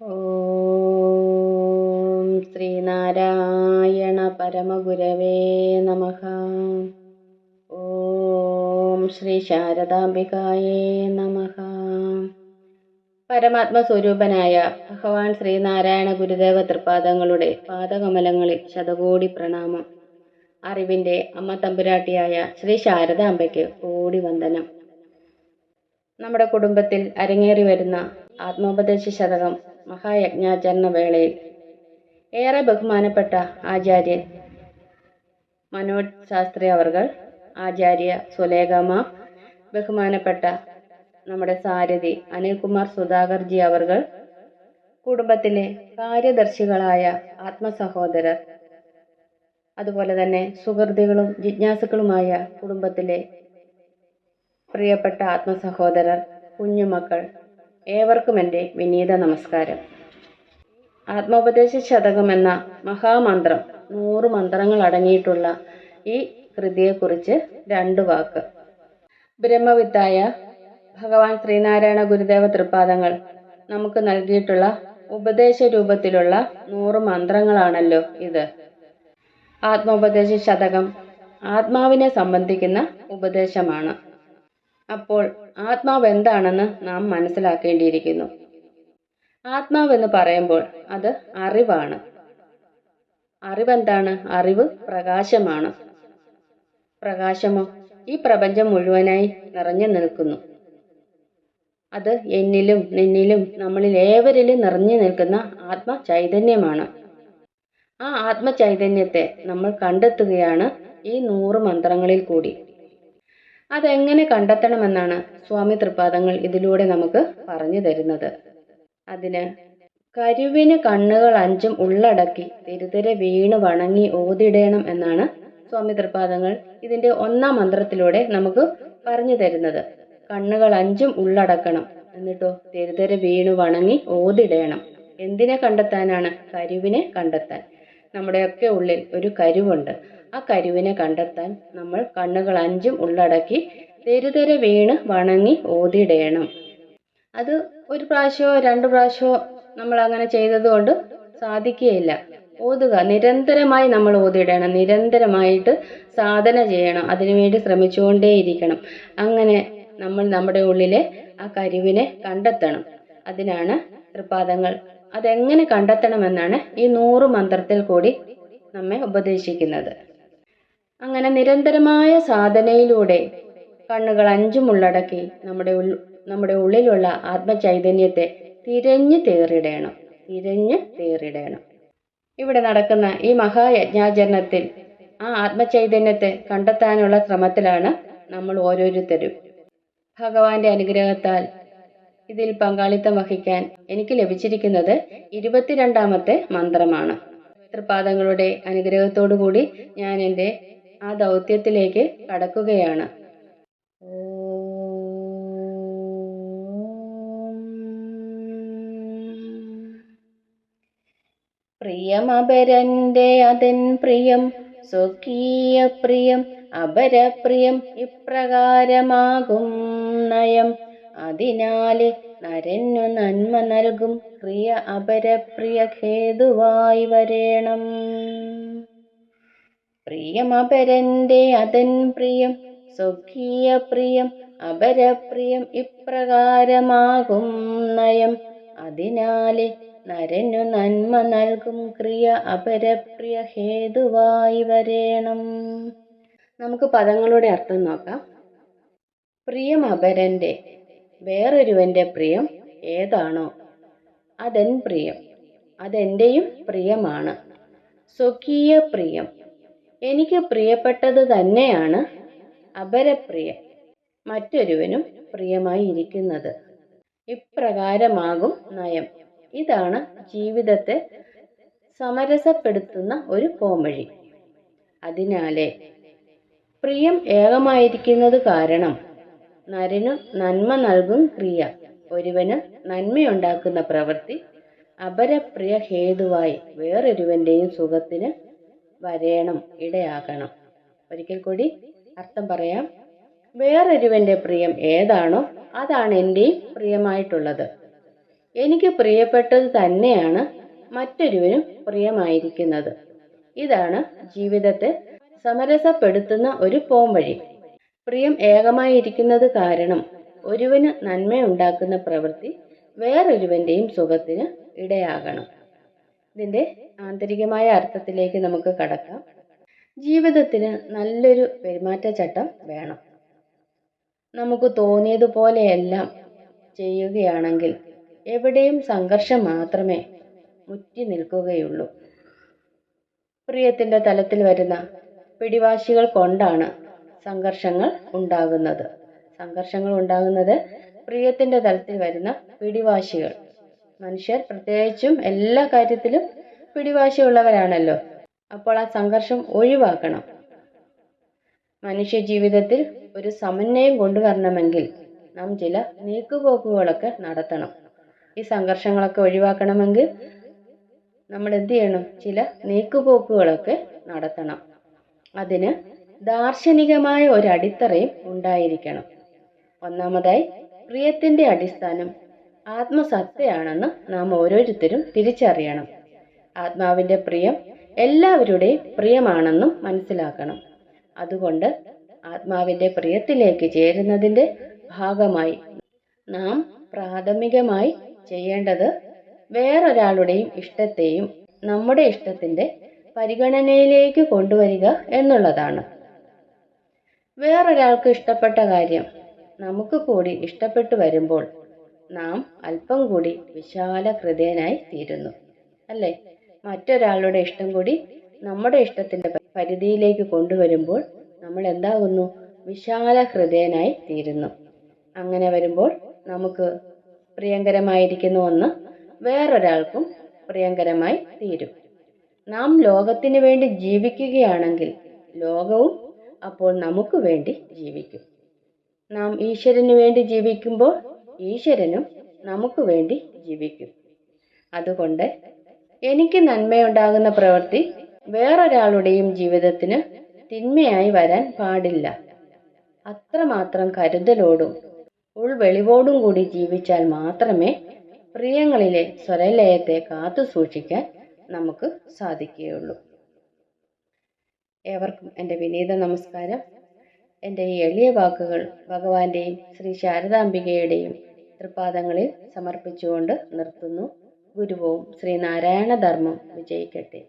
ഓം ശ്രീനാരായണ പരമഗുരവേ നമ. ഓം ശ്രീ ശാരദാംബികായേ നമ. പരമാത്മസ്വരൂപനായ ഭഗവാൻ ശ്രീനാരായണ ഗുരുദേവ തൃപാദങ്ങളുടെ പാദകമലങ്ങളിൽ ശതകോടി പ്രണാമം. അറിവിന്റെ അമ്മ തമ്പുരാട്ടിയായ ശ്രീ ശാരദാംബയ്ക്ക് കോടി വന്ദനം. നമ്മുടെ കുടുംബത്തിൽ അരങ്ങേറി വരുന്ന ആത്മോപദേശ ശതകം മഹായജ്ഞാചരണ വേളയിൽ ഏറെ ബഹുമാനപ്പെട്ട ആചാര്യൻ മനോജ് ശാസ്ത്രി അവർകൾ ആചാര്യ സുലേഖമ ബഹുമാനപ്പെട്ട നമ്മുടെ സാരഥി അനിൽകുമാർ സുധാകർജി അവർകൾ കുടുംബത്തിലെ കാര്യദർശികളായ ആത്മസഹോദരർ അതുപോലെ തന്നെ സുഹൃത്തുക്കളും ജിജ്ഞാസുക്കളുമായ കുടുംബത്തിലെ പ്രിയപ്പെട്ട ആത്മസഹോദരർ കുഞ്ഞുമക്കൾ ഏവർക്കും എന്റെ വിനീത നമസ്കാരം. ആത്മോപദേശ ശതകം എന്ന മഹാമന്ത്രം നൂറ് മന്ത്രങ്ങൾ അടങ്ങിയിട്ടുള്ള ഈ കൃതിയെക്കുറിച്ച് രണ്ട് വാക്ക്. ബ്രഹ്മവിത്തായ ഭഗവാൻ ശ്രീനാരായണ ഗുരുദേവ തൃപ്പാദങ്ങൾ നമുക്ക് നൽകിയിട്ടുള്ള ഉപദേശ രൂപത്തിലുള്ള നൂറ് മന്ത്രങ്ങളാണല്ലോ ഇത്. ആത്മോപദേശ ശതകം ആത്മാവിനെ സംബന്ധിക്കുന്ന ഉപദേശമാണ്. അപ്പോൾ ആത്മാവ് എന്താണെന്ന് നാം മനസ്സിലാക്കേണ്ടിയിരിക്കുന്നു. ആത്മാവെന്ന് പറയുമ്പോൾ അത് അറിവാണ്. അറിവെന്താണ്? അറിവ് പ്രകാശമാണ്. പ്രകാശമോ? ഈ പ്രപഞ്ചം മുഴുവനായി നിറഞ്ഞു നിൽക്കുന്നു. അത് എന്നിലും നിന്നിലും നമ്മളിൽ ഏവരിലും നിറഞ്ഞു നിൽക്കുന്ന ആത്മ ചൈതന്യമാണ് ആ ആത്മ ചൈതന്യത്തെ നമ്മൾ കണ്ടെത്തുകയാണ് ഈ നൂറ് മന്ത്രങ്ങളിൽ കൂടി. അതെങ്ങനെ കണ്ടെത്തണമെന്നാണ് സ്വാമി തൃപാദങ്ങൾ ഇതിലൂടെ നമുക്ക് പറഞ്ഞു തരുന്നത്. അതിന് കരുവിന് കണ്ണുകൾ അഞ്ചും ഉള്ളടക്കി തിരുതരെ വീണ് വണങ്ങി ഓതിടേണം എന്നാണ് സ്വാമി തൃപാദങ്ങൾ ഇതിന്റെ ഒന്നാം മന്ത്രത്തിലൂടെ നമുക്ക് പറഞ്ഞു തരുന്നത്. കണ്ണുകൾ അഞ്ചും ഉള്ളടക്കണം എന്നിട്ടോ തിരുതരെ വീണ് വണങ്ങി ഓതിടേണം എന്തിനെ കണ്ടെത്താനാണ്? കരുവിനെ കണ്ടെത്താൻ. നമ്മുടെയൊക്കെ ഉള്ളിൽ ഒരു കരുവുണ്ട്. ആ കരുവിനെ കണ്ടെത്താൻ നമ്മൾ കണ്ണുകൾ അഞ്ചും ഉള്ളടക്കി തെരുതെര വീണ് വണങ്ങി ഓതിടേണം. അത് ഒരു പ്രാവശ്യമോ രണ്ട് പ്രാവശ്യമോ നമ്മൾ അങ്ങനെ ചെയ്തതുകൊണ്ട് സാധിക്കുകയില്ല. ഓതുക നിരന്തരമായി നമ്മൾ ഓതിടണം നിരന്തരമായിട്ട് സാധന ചെയ്യണം അതിനുവേണ്ടി ശ്രമിച്ചുകൊണ്ടേയിരിക്കണം. അങ്ങനെ നമ്മൾ നമ്മുടെ ഉള്ളിലെ ആ കരുവിനെ കണ്ടെത്തണം. അതിനാണ് തൃപാദങ്ങൾ അതെങ്ങനെ കണ്ടെത്തണമെന്നാണ് ഈ നൂറ് മന്ത്രത്തിൽ കൂടി നമ്മെ ഉപദേശിക്കുന്നത്. അങ്ങനെ നിരന്തരമായ സാധനയിലൂടെ കണ്ണുകൾ അഞ്ചും ഉള്ളടക്കി നമ്മുടെ നമ്മുടെ ഉള്ളിലുള്ള ആത്മചൈതന്യത്തെ തിരഞ്ഞു തേറിടേണം തിരഞ്ഞ് തേറിടേണം. ഇവിടെ നടക്കുന്ന ഈ മഹായജ്ഞാചരണത്തിൽ ആ ആത്മചൈതന്യത്തെ കണ്ടെത്താനുള്ള ശ്രമത്തിലാണ് നമ്മൾ ഓരോരുത്തരും. ഭഗവാന്റെ അനുഗ്രഹത്താൽ ഇതിൽ പങ്കാളിത്തം വഹിക്കാൻ എനിക്ക് ലഭിച്ചിരിക്കുന്നത് ഇരുപത്തിരണ്ടാമത്തെ മന്ത്രമാണ്. തൃപാദങ്ങളുടെ അനുഗ്രഹത്തോടുകൂടി ഞാൻ എന്റെ ആ ദൗത്യത്തിലേക്ക് കടക്കുകയാണ്. പ്രിയമപരന്റെ അതൻ പ്രിയം സ്വകീയ പ്രിയം അപരപ്രിയം ഇപ്രകാരമാകും നയം. അതിനാല് നരനു നന്മ നൽകും പ്രിയ അപരപ്രിയ ഹേതുവായി വരേണം. പ്രിയമപരന്റെ അതൻ പ്രിയം സ്വകീയ പ്രിയം അപരപ്രിയം ഇപ്രകാരമാകും നയം. അതിനാലെ നരനു നന്മ നൽകും ക്രിയ അപരപ്രിയ ഹേതുവായി വരേണം. നമുക്ക് പദങ്ങളുടെ അർത്ഥം നോക്കാം. പ്രിയം അപരന്റെ വേറൊരുവന്റെ പ്രിയം ഏതാണോ അതെൻ പ്രിയം അതെന്റെയും പ്രിയമാണ്. സ്വകീയ പ്രിയം എനിക്ക് പ്രിയപ്പെട്ടത് തന്നെയാണ് അപരപ്രിയം മറ്റൊരുവനും പ്രിയമായി ഇരിക്കുന്നത്. ഇപ്രകാരമാകും നയം. ഇതാണ് ജീവിതത്തെ സമരസപ്പെടുത്തുന്ന ഒരു പോംവഴി. അതിനാലെ പ്രിയം ഏകമായിരിക്കുന്നത് കാരണം നരനു നന്മ നൽകും ക്രിയ ഒരുവന് നന്മയുണ്ടാക്കുന്ന പ്രവൃത്തി അപരപ്രിയ ഹേതുവായി വേറൊരുവന്റെയും സുഖത്തിന് വരേണം ഇടയാകണം. ഒരിക്കൽ കൂടി അർത്ഥം പറയാം. വേറൊരുവന്റെ പ്രിയം ഏതാണോ അതാണ് എന്റെയും പ്രിയമായിട്ടുള്ളത്. എനിക്ക് പ്രിയപ്പെട്ടത് തന്നെയാണ് മറ്റൊരുവനും പ്രിയമായിരിക്കുന്നത്. ഇതാണ് ജീവിതത്തെ സമരസപ്പെടുത്തുന്ന ഒരു പോംവഴി. പ്രിയം ഏകമായിരിക്കുന്നത് കാരണം ഒരുവന് നന്മയുണ്ടാക്കുന്ന പ്രവൃത്തി വേറൊരുവന്റെയും സുഖത്തിന് ഇടയാകണം. ഇതിന്റെ ആന്തരികമായ അർത്ഥത്തിലേക്ക് നമുക്ക് കടക്കാം. ജീവിതത്തിന് നല്ലൊരു പെരുമാറ്റച്ചട്ടം വേണം. നമുക്ക് തോന്നിയതുപോലെയെല്ലാം ചെയ്യുകയാണെങ്കിൽ എവിടെയും സംഘർഷം മാത്രമേ മുറ്റി നിൽക്കുകയുള്ളൂ. പ്രിയത്തിന്റെ തലത്തിൽ വരുന്ന പിടിവാശികൾ കൊണ്ടാണ് സംഘർഷങ്ങൾ ഉണ്ടാകുന്നത്. സംഘർഷങ്ങൾ ഉണ്ടാകുന്നത് പ്രിയത്തിന്റെ തലത്തിൽ വരുന്ന പിടിവാശികൾ. മനുഷ്യർ പ്രത്യേകിച്ചും എല്ലാ കാര്യത്തിലും പിടിവാശിയുള്ളവരാണല്ലോ. അപ്പോൾ ആ സംഘർഷം ഒഴിവാക്കണം. മനുഷ്യ ജീവിതത്തിൽ ഒരു സമന്വയം കൊണ്ടുവരണമെങ്കിൽ നാം ചില നീക്കുപോക്കുകളൊക്കെ നടത്തണം. ഈ സംഘർഷങ്ങളൊക്കെ ഒഴിവാക്കണമെങ്കിൽ നമ്മൾ എന്ത് ചെയ്യണം? ചില നീക്കുപോക്കുകളൊക്കെ നടത്തണം. അതിന് ദാർശനികമായ ഒരു അടിത്തറയും ഉണ്ടായിരിക്കണം. ഒന്നാമതായി പ്രിയത്തിന്റെ അടിസ്ഥാനം ആത്മസത്തയാണെന്ന് നാം ഓരോരുത്തരും തിരിച്ചറിയണം. ആത്മാവിന്റെ പ്രിയം എല്ലാവരുടെയും പ്രിയമാണെന്നും മനസ്സിലാക്കണം. അതുകൊണ്ട് ആത്മാവിന്റെ പ്രിയത്തിലേക്ക് ചേരുന്നതിന്റെ ഭാഗമായി നാം പ്രാഥമികമായി ചെയ്യേണ്ടത് വേറൊരാളുടെയും ഇഷ്ടത്തെയും നമ്മുടെ ഇഷ്ടത്തിന്റെ പരിഗണനയിലേക്ക് കൊണ്ടുവരിക എന്നുള്ളതാണ്. വേറൊരാൾക്ക് ഇഷ്ടപ്പെട്ട കാര്യം നമുക്ക് കൂടി ഇഷ്ടപ്പെട്ടു വരുമ്പോൾ നാം അല്പം കൂടി വിശാല ഹൃദയനായി തീരുന്നു അല്ലേ? മറ്റൊരാളുടെ ഇഷ്ടം കൂടി നമ്മുടെ ഇഷ്ടത്തിന്റെ പരിധിയിലേക്ക് കൊണ്ടുവരുമ്പോൾ നമ്മൾ എന്താകുന്നു? വിശാല ഹൃദയനായി തീരുന്നു. അങ്ങനെ വരുമ്പോൾ നമുക്ക് പ്രിയങ്കരമായിരിക്കുന്ന ഒന്ന് വേറൊരാൾക്കും പ്രിയങ്കരമായി തീരും. നാം ലോകത്തിന് വേണ്ടി ജീവിക്കുകയാണെങ്കിൽ ലോകവും അപ്പോൾ നമുക്ക് വേണ്ടി ജീവിക്കും. നാം ഈശ്വരന് വേണ്ടി ജീവിക്കുമ്പോൾ ഈശ്വരനും നമുക്ക് വേണ്ടി ജീവിക്കും. അതുകൊണ്ട് എനിക്ക് നന്മയുണ്ടാകുന്ന പ്രവൃത്തി വേറൊരാളുടെയും ജീവിതത്തിന് തിന്മയായി വരാൻ പാടില്ല. അത്രമാത്രം കരുതലോടും ഉൾവെളിവോടും കൂടി ജീവിച്ചാൽ മാത്രമേ പ്രിയങ്ങളിലെ സ്വരലയത്തെ കാത്തു സൂക്ഷിക്കാൻ നമുക്ക് സാധിക്കുകയുള്ളൂ. ഏവർക്കും എന്റെ വിനീത നമസ്കാരം. എന്റെ ഈ എളിയ വാക്കുകൾ ഭഗവാന്റെയും ശ്രീ ശാരദാംബികയുടെയും തൃപ്പാദങ്ങളിൽ സമർപ്പിച്ചുകൊണ്ട് നിർത്തുന്നു. ഗുരുവും ശ്രീനാരായണ ധർമ്മം വിജയിക്കട്ടെ.